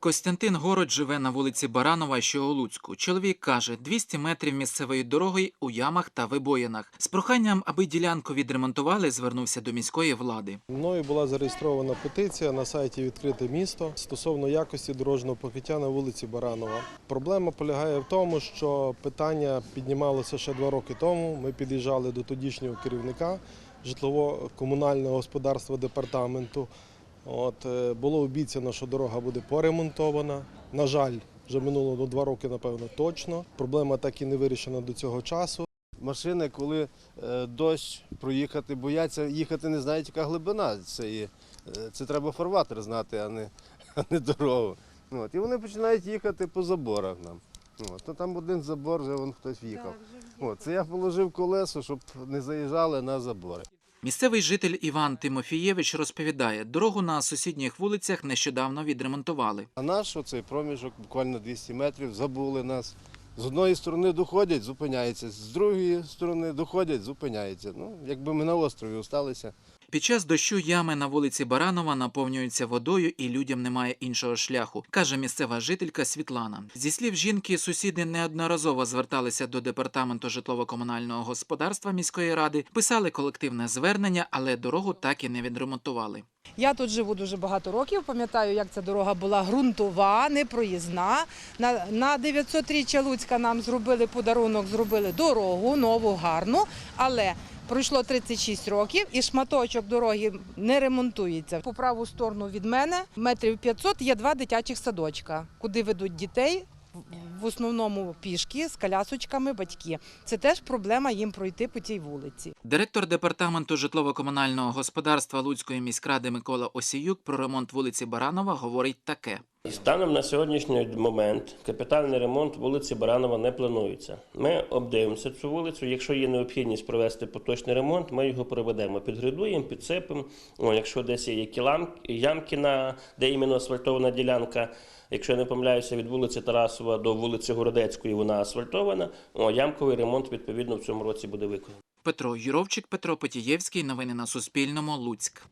Костянтин Город живе на вулиці Баранова, що у Луцьку. Чоловік каже, 200 метрів місцевої дороги у ямах та вибоїнах. З проханням, аби ділянку відремонтували, звернувся до міської влади. Мною була зареєстрована петиція на сайті Відкрите місто стосовно якості дорожнього покриття на вулиці Баранова. Проблема полягає в тому, що питання піднімалося ще два роки тому. Ми під'їжджали до тодішнього керівника житлово-комунального господарства департаменту. От, е, було обіцяно, що дорога буде поремонтована. На жаль, вже минуло ну, два роки, напевно, точно. Проблема так і не вирішена до цього часу. Машини, коли е, дощ проїхати, бояться їхати, не знають, яка глибина. Це, є. Е, це треба фарватер знати, а не, а не дорогу. От. І вони починають їхати по заборах нам. От. То там один забор, вже вон хтось в'їхав. От. Це я положив колесо, щоб не заїжджали на забори. Місцевий житель Іван Тимофієвич розповідає, дорогу на сусідніх вулицях нещодавно відремонтували. А наш оцей проміжок, буквально 200 метрів, забули нас. З одної сторони доходять, зупиняються, з другої сторони доходять, зупиняються. Ну, якби ми на острові осталися. Під час дощу ями на вулиці Баранова наповнюються водою і людям немає іншого шляху, каже місцева жителька Світлана. Зі слів жінки, сусіди неодноразово зверталися до департаменту житлово-комунального господарства міської ради, писали колективне звернення, але дорогу так і не відремонтували. Я тут живу дуже багато років. Пам'ятаю, як ця дорога була ґрунтова, непроїзна. На, на 900-річчя Луцька нам зробили подарунок, зробили дорогу, нову, гарну. Але пройшло 36 років і шматочок дороги не ремонтується. По праву сторону від мене метрів 500 є два дитячих садочка, куди ведуть дітей. В основному пішки з колясочками батьки. Це теж проблема їм пройти по тій вулиці. Директор департаменту житлово-комунального господарства Луцької міськради Микола Осіюк про ремонт вулиці Баранова говорить таке. Станом на сьогоднішній момент капітальний ремонт вулиці Баранова не планується. Ми обдивимося цю вулицю. Якщо є необхідність провести поточний ремонт, ми його проведемо. Підгридуємо, підсипемо. Якщо десь є ямки, на, де іменно асфальтована ділянка, якщо я не помиляюся, від вулиці Тарасова до вулиці Городецької вона асфальтована, о, ямковий ремонт відповідно в цьому році буде виконаний. Петро Юровчик, Петро Потієвський. Новини на Суспільному. Луцьк.